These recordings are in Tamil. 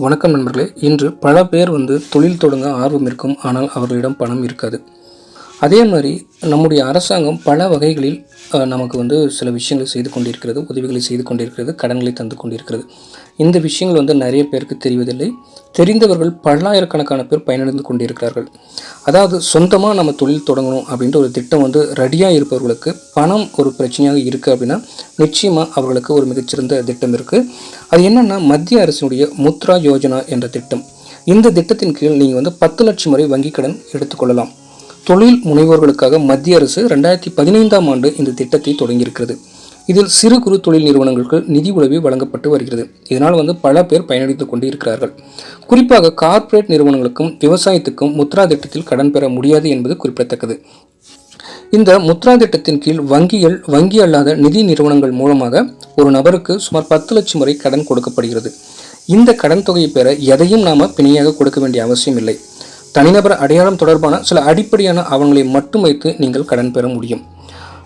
வணக்கம் நண்பர்களே. இன்று பல பேர் வந்து தொழில் தொடங்க ஆர்வம் இருக்கும். ஆனால் அவர்களிடம் பணம் இருக்காது. அதே மாதிரி நம்முடைய அரசாங்கம் பல வகைகளில் நமக்கு வந்து சில விஷயங்களை செய்து கொண்டிருக்கிறது உதவிகளை செய்து கொண்டிருக்கிறது கடன்களை தந்து கொண்டிருக்கிறது. இந்த விஷயங்கள் வந்து நிறைய பேருக்கு தெரிவதில்லை. தெரிந்தவர்கள் பல்லாயிரக்கணக்கான பேர் பயனடைந்து கொண்டிருக்கிறார்கள். அதாவது சொந்தமாக நம்ம தொழில் தொடங்கணும் அப்படின்ற ஒரு திட்டம் வந்து ரெடியாக இருப்பவர்களுக்கு பணம் ஒரு பிரச்சனையாக இருக்குது அப்படின்னா நிச்சயமாக அவர்களுக்கு ஒரு மிகச்சிறந்த திட்டம் இருக்குது அது என்னென்னா மத்திய அரசினுடைய முத்ரா யோஜனா என்ற திட்டம். இந்த திட்டத்தின் கீழ் நீங்கள் வந்து பத்து லட்சம் வரை வங்கிக் கடன் எடுத்துக்கொள்ளலாம் தொழில் முனைவோர்களுக்காக மத்திய அரசு ரெண்டாயிரத்தி பதினைந்தாம் ஆண்டு இந்த திட்டத்தை தொடங்கியிருக்கிறது. இதில் சிறு குறு தொழில் நிறுவனங்களுக்கு நிதி உதவி வழங்கப்பட்டு வருகிறது. இதனால் வந்து பல பேர் பயனடைந்து கொண்டு இருக்கிறார்கள். குறிப்பாக கார்ப்பரேட் நிறுவனங்களுக்கும் விவசாயத்துக்கும் முத்ரா திட்டத்தில் கடன் பெற முடியாது என்பது குறிப்பிடத்தக்கது. இந்த முத்ரா திட்டத்தின் கீழ் வங்கிகள் வங்கி அல்லாத நிதி நிறுவனங்கள் மூலமாக ஒரு நபருக்கு சுமார் பத்து லட்சம் வரை கடன் கொடுக்கப்படுகிறது. இந்த கடன் தொகையை பெற எதையும் நாம பிணையாக கொடுக்க வேண்டிய அவசியம் இல்லை தனிநபர் அடையாளம் தொடர்பான சில அடிப்படையான ஆவணங்களை மட்டும் வைத்து நீங்கள் கடன் பெற முடியும்.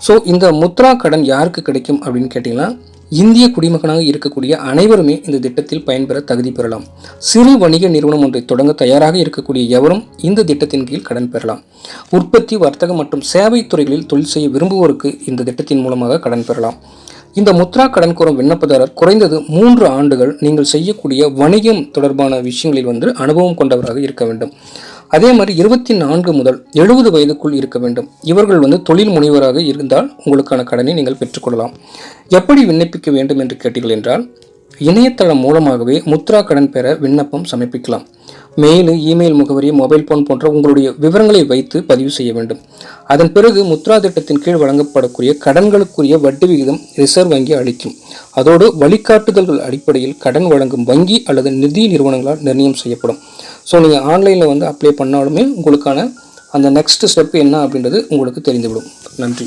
ஸோ இந்த முத்ரா கடன் யாருக்கு கிடைக்கும் அப்படின்னு கேட்டிங்கன்னா இந்திய குடிமகனாக இருக்கக்கூடிய அனைவருமே இந்த திட்டத்தில் பயன்பெற தகுதி பெறலாம். சிறு வணிக நிறுவனம் ஒன்றை தொடங்க தயாராக இருக்கக்கூடிய எவரும் இந்த திட்டத்தின் கீழ் கடன் பெறலாம். உற்பத்தி வர்த்தகம் மற்றும் சேவை துறைகளில் தொழில் செய்ய விரும்புவோருக்கு இந்த திட்டத்தின் மூலமாக கடன் பெறலாம். இந்த முத்ரா கடன் கோரும் விண்ணப்பதாரர் குறைந்தது மூன்று ஆண்டுகள் நீங்கள் செய்யக்கூடிய வணிகம் தொடர்பான விஷயங்களில் வந்து அனுபவம் கொண்டவராக இருக்க வேண்டும். அதே மாதிரி இருபத்தி நான்கு முதல் எழுபது வயதுக்குள் இருக்க வேண்டும். இவர்கள் வந்து தொழில் முனைவராக இருந்தால் உங்களுக்கான கடனை நீங்கள் பெற்றுக்கொள்ளலாம். எப்படி விண்ணப்பிக்க வேண்டும் என்று கேட்டீர்கள் என்றால் இணையதளம் மூலமாகவே முத்ரா கடன் பெற விண்ணப்பம் சமர்ப்பிக்கலாம். மெயில் இமெயில் முகவரி மொபைல் போன் போன்ற உங்களுடைய விவரங்களை வைத்து பதிவு செய்ய வேண்டும். அதன் பிறகு முத்ரா திட்டத்தின் கீழ் வழங்கப்படக்கூடிய கடன்களுக்குரிய வட்டி விகிதம் ரிசர்வ் வங்கி அளிக்கும். அதோடு வழிகாட்டுதல்கள் அடிப்படையில் கடன் வழங்கும் வங்கி அல்லது நிதி நிறுவனங்களால் நிர்ணயம் செய்யப்படும். ஸோ நீங்கள் ஆன்லைனில் வந்து அப்ளை பண்ணாலுமே உங்களுக்கான அந்த நெக்ஸ்ட் ஸ்டெப் என்ன அப்படின்றது உங்களுக்கு தெரிந்துவிடும். நன்றி.